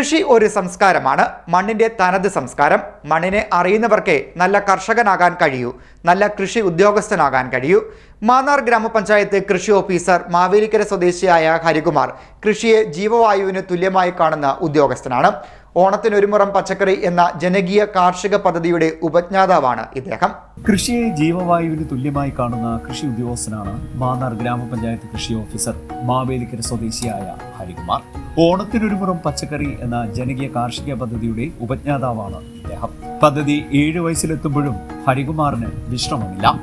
കൃഷി ഒരു സംസ്കാരമാണ്. മണ്ണിന്റെ തനത് സംസ്കാരം. മണ്ണിനെ അറിയുന്നവർക്കേ നല്ല കർഷകനാകാൻ കഴിയൂ. നല്ല കൃഷി ഉദ്യോഗസ്ഥനാകാൻ കഴിയൂ. മാന്നാർ ഗ്രാമപഞ്ചായത്ത് കൃഷി ഓഫീസർ മാവേലിക്കര സ്വദേശിയായ ഹരികുമാർ കൃഷിയെ ജീവവായുവിന് തുല്യമായി കാണുന്ന ഉദ്യോഗസ്ഥനാണ്. ഓണത്തിന് ഒരു പച്ചക്കറി എന്ന ജനകീയ കാർഷിക പദ്ധതിയുടെ ഉപജ്ഞാതാവാണ് ഇദ്ദേഹം. കൃഷിയെ ജീവവായുവിന് തുല്യമായി കാണുന്ന കൃഷി ഉദ്യോഗസ്ഥനാണ് മാന്നാർ ഗ്രാമപഞ്ചായത്ത് കൃഷി ഓഫീസർ മാവേലിക്കര സ്വദേശിയായ ഹരികുമാർ. ഓണത്തിനൊരുമുറം പച്ചക്കറി എന്ന ജനകീയ കാർഷിക പദ്ധതിയുടെ ഉപജ്ഞാതാവാണ് ഇദ്ദേഹം. പദ്ധതി ഏഴ് വയസ്സിലെത്തുമ്പോഴും ഹരികുമാറിന് വിശ്രമമില്ല.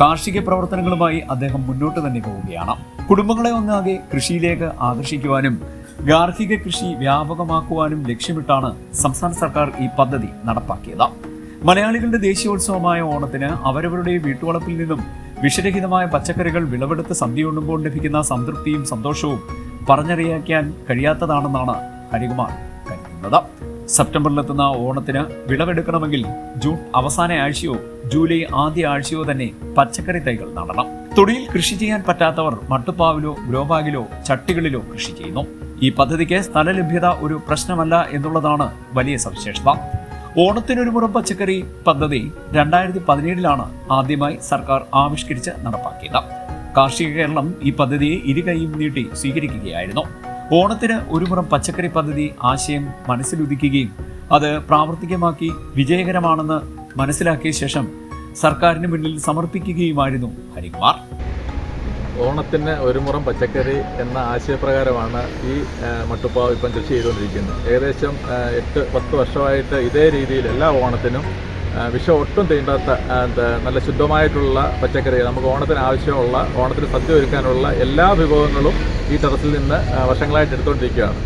കാർഷിക പ്രവർത്തനങ്ങളുമായി അദ്ദേഹം മുന്നോട്ട് തന്നെ പോവുകയാണ്. കുടുംബങ്ങളെ ഒന്നാകെ കൃഷിയിലേക്ക് ആകർഷിക്കുവാനും ഗാർഹിക കൃഷി വ്യാപകമാക്കുവാനും ലക്ഷ്യമിട്ടാണ് സംസ്ഥാന സർക്കാർ ഈ പദ്ധതി നടപ്പാക്കിയത്. മലയാളികളുടെ ദേശീയോത്സവമായ ഓണത്തിന് അവരവരുടെ വീട്ടുവളപ്പിൽ നിന്നും വിഷരഹിതമായ പച്ചക്കറികൾ വിളവെടുത്ത് സദ്യയുണ്ണുമ്പോൾ ലഭിക്കുന്ന സംതൃപ്തിയും സന്തോഷവും പറഞ്ഞറിയിക്കാൻ കഴിയാത്തതാണെന്നാണ് ഹരികുമാർ കരുതുന്നത്. സെപ്റ്റംബറിലെത്തുന്ന ഓണത്തിന് വിളവെടുക്കണമെങ്കിൽ ജൂൺ അവസാന ആഴ്ചയോ ജൂലൈ ആദ്യ ആഴ്ചയോ തന്നെ പച്ചക്കറി തൈകൾ നടണം. തൊടിയിൽ കൃഷി ചെയ്യാൻ പറ്റാത്തവർ മട്ടുപ്പാവിലോ ഗ്രോബാഗിലോ ചട്ടികളിലോ കൃഷി ചെയ്യുന്നു. ഈ പദ്ധതിക്ക് സ്ഥലലഭ്യത ഒരു പ്രശ്നമല്ല എന്നുള്ളതാണ് വലിയ സവിശേഷത. ഓണത്തിനൊരു മുറം പച്ചക്കറി പദ്ധതി രണ്ടായിരത്തി പതിനേഴിലാണ് ആദ്യമായി സർക്കാർ ആവിഷ്കരിച്ച് നടപ്പാക്കിയത്. കാർഷിക കേരളം ഈ പദ്ധതിയെ ഇരുകൈയും നീട്ടി സ്വീകരിക്കുകയായിരുന്നു. ഓണത്തിന് ഒരു മുറം പച്ചക്കറി പദ്ധതി ആശയം മനസ്സിലുദിക്കുകയും അത് പ്രാവർത്തികമാക്കി വിജയകരമാണെന്ന് മനസ്സിലാക്കിയ ശേഷം സർക്കാരിന് മുന്നിൽ സമർപ്പിക്കുകയുമായിരുന്നു ഹരികുമാർ. ഓണത്തിന് ഒരു മുറം പച്ചക്കറി എന്ന ആശയപ്രകാരമാണ് ഈ മട്ടുപ്പാവ് ഇപ്പം കൃഷി ചെയ്തുകൊണ്ടിരിക്കുന്നത്. ഏകദേശം എട്ട് പത്ത് വർഷമായിട്ട് ഇതേ രീതിയിൽ എല്ലാ ഓണത്തിനും വിഷം ഒട്ടും തീണ്ടാത്ത നല്ല ശുദ്ധമായിട്ടുള്ള പച്ചക്കറി നമുക്ക് ഓണത്തിന് ആവശ്യമുള്ള ഓണത്തിന് സദ്യ ഒരുക്കാനുള്ള എല്ലാ വിഭവങ്ങളും ഈ ടെറസിൽ നിന്ന് വർഷങ്ങളായിട്ട് എടുത്തുകൊണ്ടിരിക്കുകയാണ്.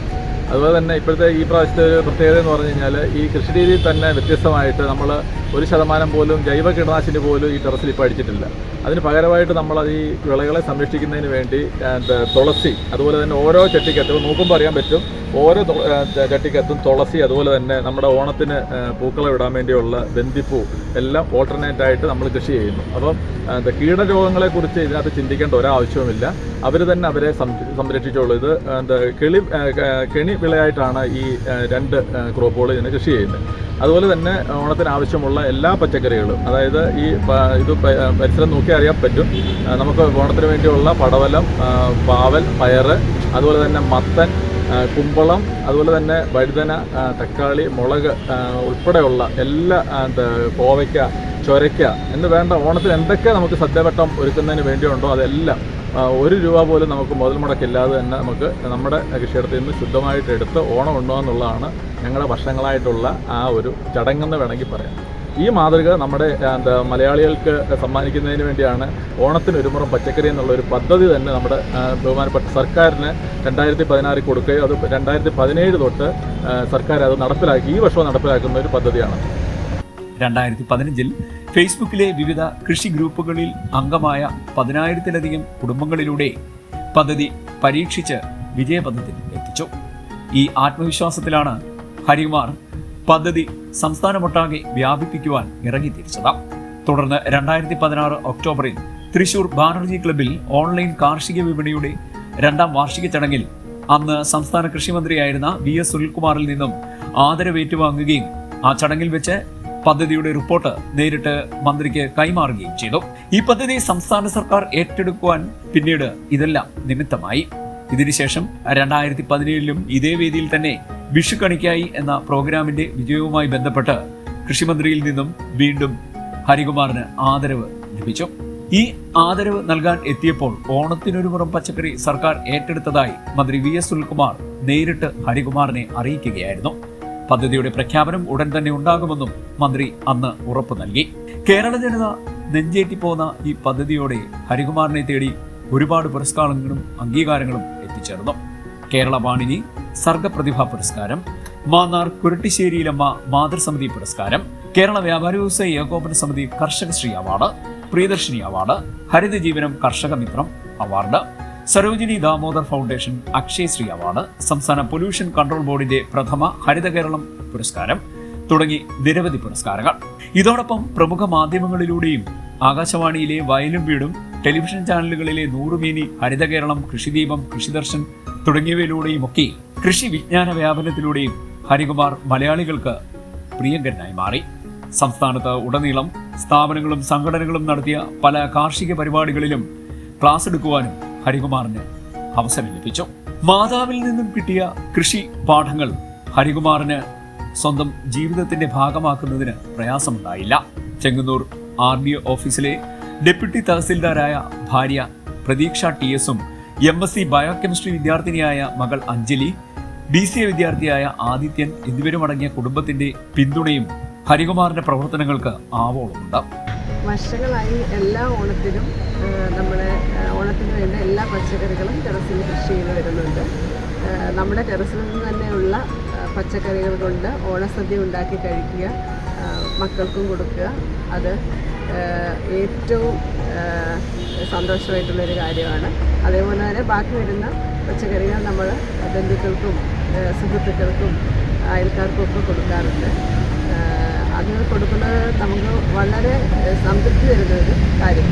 അതുപോലെ തന്നെ ഇപ്പോഴത്തെ ഈ പ്രാവശ്യത്തെ ഒരു പ്രത്യേകത എന്ന് പറഞ്ഞു കഴിഞ്ഞാൽ ഈ കൃഷി രീതിയിൽ തന്നെ വ്യത്യസ്തമായിട്ട് നമ്മൾ ഒരു ശതമാനം പോലും ജൈവ കീടനാശിനി പോലും ഈ ടെറസിൽ ഇപ്പോൾ അടിച്ചിട്ടില്ല. അതിന് പകരമായിട്ട് നമ്മൾ ഈ വിളകളെ സംരക്ഷിക്കുന്നതിന് വേണ്ടി തുളസി അതുപോലെ തന്നെ ഓരോ ചട്ടിക്കത്തും നോക്കുമ്പോൾ അറിയാൻ പറ്റും ഓരോ ചട്ടിക്കത്തും തുളസി അതുപോലെ തന്നെ നമ്മുടെ ഓണത്തിന് പൂക്കളെ ഇടാൻ വേണ്ടിയുള്ള ബന്ദിപ്പൂ എല്ലാം ഓൾട്ടർനേറ്റ് ആയിട്ട് നമ്മൾ കൃഷി ചെയ്യുന്നു. അപ്പം കീടരോഗങ്ങളെക്കുറിച്ച് ഇതിനകത്ത് ചിന്തിക്കേണ്ട ഒരാവശ്യവുമില്ല. അവർ തന്നെ അവരെ സംരക്ഷിച്ചോളൂ ഇത് എന്താ കിളി കെണി വിളയായിട്ടാണ് ഈ രണ്ട് ക്രോപ്പുകൾ ഇതിന് കൃഷി ചെയ്യുന്നത്. അതുപോലെ തന്നെ ഓണത്തിന് ആവശ്യമുള്ള എല്ലാ പച്ചക്കറികളും അതായത് ഈ ഇത് പരിസരം നോക്കി അറിയാൻ പറ്റും. നമുക്ക് ഓണത്തിന് വേണ്ടിയുള്ള പടവലം പാവൽ പയറ് അതുപോലെ തന്നെ മത്തൻ കുമ്പളം അതുപോലെ തന്നെ വഴുതന തക്കാളി മുളക് ഉൾപ്പെടെയുള്ള എല്ലാ എന്താ കോവയ്ക്ക ചൊരയ്ക്ക എന്ന് വേണ്ട ഓണത്തിന് എന്തൊക്കെ നമുക്ക് സദ്യവട്ടം ഒരുക്കുന്നതിന് വേണ്ടിയുണ്ടോ അതെല്ലാം ഒരു രൂപ പോലും നമുക്ക് മുതൽ മുടക്കില്ലാതെ തന്നെ നമുക്ക് നമ്മുടെ കൃഷിയിടത്തിൽ നിന്ന് ശുദ്ധമായിട്ട് എടുത്ത് ഓണം എന്നുള്ളതാണ് ഞങ്ങളുടെ വർഷങ്ങളായിട്ടുള്ള ആ ഒരു ചടങ്ങെന്ന് വേണമെങ്കിൽ പറയാം. ഈ മാതൃക നമ്മുടെ എന്താ മലയാളികൾക്ക് സമ്മാനിക്കുന്നതിന് വേണ്ടിയാണ് ഓണത്തിന് ഒരു മുറം പച്ചക്കറി എന്നുള്ള ഒരു പദ്ധതി തന്നെ നമ്മുടെ ബഹുമാനപ്പെട്ട സർക്കാരിന് രണ്ടായിരത്തി പതിനാറിൽ കൊടുക്കുകയും അത് രണ്ടായിരത്തി പതിനേഴ് തൊട്ട് സർക്കാർ അത് നടപ്പിലാക്കി ഈ വർഷവും നടപ്പിലാക്കുന്ന ഒരു പദ്ധതിയാണ്. രണ്ടായിരത്തി പതിനഞ്ചിൽ ഫേസ്ബുക്കിലെ വിവിധ കൃഷി ഗ്രൂപ്പുകളിൽ അംഗമായ പതിനായിരത്തിലധികം കുടുംബങ്ങളിലൂടെ പദ്ധതി പരീക്ഷിച്ച് വിജയപഥത്തിൽ എത്തിച്ചു. ഈ ആത്മവിശ്വാസത്തിലാണ് ഹരികുമാർ പദ്ധതി സംസ്ഥാനമൊട്ടാകെ വ്യാപിപ്പിക്കുവാൻ ഇറങ്ങിത്തിരിച്ചത്. തുടർന്ന് രണ്ടായിരത്തി പതിനാറ് ഒക്ടോബറിൽ തൃശൂർ ബാനർജി ക്ലബിൽ ഓൺലൈൻ കാർഷിക വിപണിയുടെ രണ്ടാം വാർഷിക ചടങ്ങിൽ അന്ന് സംസ്ഥാന കൃഷിമന്ത്രിയായിരുന്ന വി എസ് സുനിൽകുമാറിൽ നിന്നും ആദരവേറ്റുവാങ്ങുകയും ആ ചടങ്ങിൽ വെച്ച് പദ്ധതിയുടെ റിപ്പോർട്ട് നേരിട്ട് മന്ത്രിക്ക് കൈമാറുകയും ചെയ്തു. ഈ പദ്ധതി സംസ്ഥാന സർക്കാർ ഏറ്റെടുക്കുവാൻ പിന്നീട് ഇതെല്ലാം നിമിത്തമായി. ഇതിനുശേഷം രണ്ടായിരത്തി പതിനേഴിലും ഇതേ വേദിയിൽ തന്നെ വിഷുക്കണിക്കായി എന്ന പ്രോഗ്രാമിന്റെ വിജയവുമായി ബന്ധപ്പെട്ട് കൃഷിമന്ത്രിയിൽ നിന്നും വീണ്ടും ഹരികുമാറിന് ആദരവ് ലഭിച്ചു. ഈ ആദരവ് നൽകാൻ എത്തിയപ്പോൾ ഓണത്തിനൊരു പുറം പച്ചക്കറി സർക്കാർ ഏറ്റെടുത്തതായി മന്ത്രി വി എസ് സുനിൽകുമാർ നേരിട്ട് ഹരികുമാറിനെ അറിയിക്കുകയായിരുന്നു. പദ്ധതിയുടെ പ്രഖ്യാപനം ഉടൻ തന്നെ ഉണ്ടാകുമെന്നും മന്ത്രി അന്ന് ഉറപ്പു നൽകി. കേരള ജനത നെഞ്ചേറ്റിപ്പോന്ന ഈ പദ്ധതിയോടെ ഹരികുമാറിനെ തേടി ഒരുപാട് പുരസ്കാരങ്ങളും അംഗീകാരങ്ങളും എത്തിച്ചേർന്നു. കേരള വാണിനി സർഗപ്രതിഭാ പുരസ്കാരം മാന്നാർ കുരട്ടിശ്ശേരിയിലമ്മ മാതൃസമിതി പുരസ്കാരം കേരള വ്യാപാരി വ്യവസായ ഏകോപന സമിതി കർഷകശ്രീ അവാർഡ് പ്രിയദർശിനി അവാർഡ് ഹരിതജീവനം കർഷക മിത്രം award Sarojini Damodar foundation Akshayashree award സംസ്ഥാന പൊല്യൂഷൻ കൺട്രോൾ ബോർഡിന്റെ പ്രഥമ ഹരിത കേരളം പുരസ്കാരം തുടങ്ങി നിരവധി പുരസ്കാരങ്ങൾ. ഇതോടൊപ്പം പ്രമുഖ മാധ്യമങ്ങളിലൂടെയും ആകാശവാണിയിലെ വയലും വീടും ടെലിവിഷൻ ചാനലുകളിലെ നൂറുമേനി ഹരിത കേരളം കൃഷിദീപം കൃഷിദർശൻ തുടങ്ങിയവയിലൂടെയും ഒക്കെ കൃഷി വിജ്ഞാന വ്യാപനത്തിലൂടെയും ഹരികുമാർ മലയാളികൾക്ക് പ്രിയങ്കരനായി മാറി. സംസ്ഥാനത്ത് ഉടനീളം സ്ഥാപനങ്ങളും സംഘടനകളും നടത്തിയ പല കാർഷിക പരിപാടികളിലും ക്ലാസ് എടുക്കുവാനും ഹരികുമാറിന് അവസരം ലഭിച്ചു. മാതാവിൽ നിന്നും കിട്ടിയ കൃഷി പാഠങ്ങൾ ഹരികുമാറിന് സ്വന്തം ജീവിതത്തിന്റെ ഭാഗമാക്കുന്നതിന് പ്രയാസമുണ്ടായില്ല. ചെങ്ങന്നൂർ ആർ ഡി ഓഫീസിലെ ഡെപ്യൂട്ടി തഹസിൽദാരായ ഭാര്യ പ്രതീക്ഷ ടി എസും എം എസ് സി ബയോകെമിസ്ട്രി വിദ്യാർത്ഥിനിയായ മകൾ അഞ്ജലി ബി സി എ വിദ്യാർത്ഥിയായ ആദിത്യൻ എന്നിവരുമടങ്ങിയ കുടുംബത്തിന്റെ പിന്തുണയും ഹരികുമാറിന്റെ പ്രവർത്തനങ്ങൾക്ക് ആവോളമുണ്ട്. വർഷങ്ങളായി എല്ലാ ഓണത്തിനും നമ്മുടെ ഓണത്തിന് വേണ്ട എല്ലാ പച്ചക്കറികളും ടെറസിൽ കൃഷി ചെയ്ത് വരുന്നുണ്ട്. നമ്മുടെ ടെറസിൽ നിന്ന് തന്നെയുള്ള പച്ചക്കറികൾ കൊണ്ട് ഓണസദ്യ ഉണ്ടാക്കി കഴിക്കുക മക്കൾക്കും കൊടുക്കുക. അത് ഏറ്റവും സന്തോഷമായിട്ടുള്ളൊരു കാര്യമാണ്. അതേപോലെ തന്നെ ബാക്കി വരുന്ന പച്ചക്കറികൾ നമ്മൾ ബന്ധുക്കൾക്കും സുഹൃത്തുക്കൾക്കും അയൽക്കാർക്കും ഒക്കെ കൊടുക്കാറുണ്ട്. അത് കൊടുക്കുന്നത് നമുക്ക് വളരെ സംതൃപ്തി തരുന്ന ഒരു കാര്യം.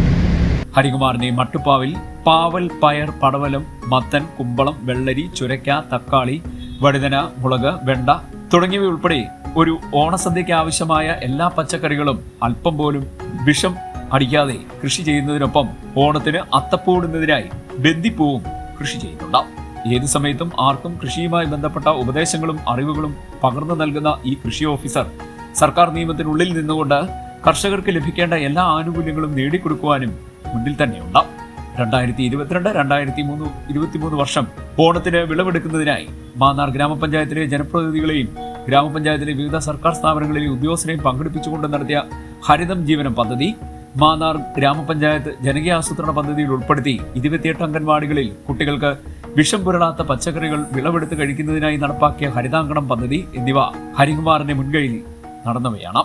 ഹരികുമാറിന്റെ മട്ടുപ്പാവിൽ പാവൽ പയർ പടവലം മത്തൻ കുമ്പളം വെള്ളരി ചുരക്ക തക്കാളി വഴുതന മുളക് വെണ്ട തുടങ്ങിയവ ഉൾപ്പെടെ ഒരു ഓണസദ്യയ്ക്ക് ആവശ്യമായ എല്ലാ പച്ചക്കറികളും അല്പം പോലും വിഷം അടിക്കാതെ കൃഷി ചെയ്യുന്നതിനൊപ്പം ഓണത്തിന് അത്തപ്പൂടുന്നതിനായി ബന്ദിപ്പൂവും കൃഷി ചെയ്യുന്നുണ്ട്. ഏത് സമയത്തും ആർക്കും കൃഷിയുമായി ബന്ധപ്പെട്ട ഉപദേശങ്ങളും അറിവുകളും പകർന്നു നൽകുന്ന ഈ കൃഷി ഓഫീസർ സർക്കാർ നിയമത്തിനുള്ളിൽ നിന്നുകൊണ്ട് കർഷകർക്ക് ലഭിക്കേണ്ട എല്ലാ ആനുകൂല്യങ്ങളും നേടിക്കൊടുക്കുവാനും മുന്നിൽ തന്നെയുണ്ട്. രണ്ടായിരത്തി ഇരുപത്തിരണ്ട് രണ്ടായിരത്തി മൂന്ന് ഇരുപത്തിമൂന്ന് വർഷം ഓണത്തിന് വിളവെടുക്കുന്നതിനായി മാന്നാർ ഗ്രാമപഞ്ചായത്തിലെ ജനപ്രതിനിധികളെയും ഗ്രാമപഞ്ചായത്തിലെ വിവിധ സർക്കാർ സ്ഥാപനങ്ങളിലെ ഉദ്യോഗസ്ഥരെയും പങ്കെടുപ്പിച്ചുകൊണ്ട് നടത്തിയ ഹരിതം ജീവനം പദ്ധതി മാന്നാർ ഗ്രാമപഞ്ചായത്ത് ജനകീയ ആസൂത്രണ പദ്ധതിയിൽ ഉൾപ്പെടുത്തി ഇരുപത്തിയെട്ട് അംഗൻവാടികളിൽ കുട്ടികൾക്ക് വിഷം പുരളാത്ത പച്ചക്കറികൾ വിളവെടുത്ത് കഴിക്കുന്നതിനായി നടപ്പാക്കിയ ഹരിതാങ്കണം പദ്ധതി എന്നിവ ഹരികുമാറിന്റെ മുൻകൈയിൽ നടന്നവയാണ്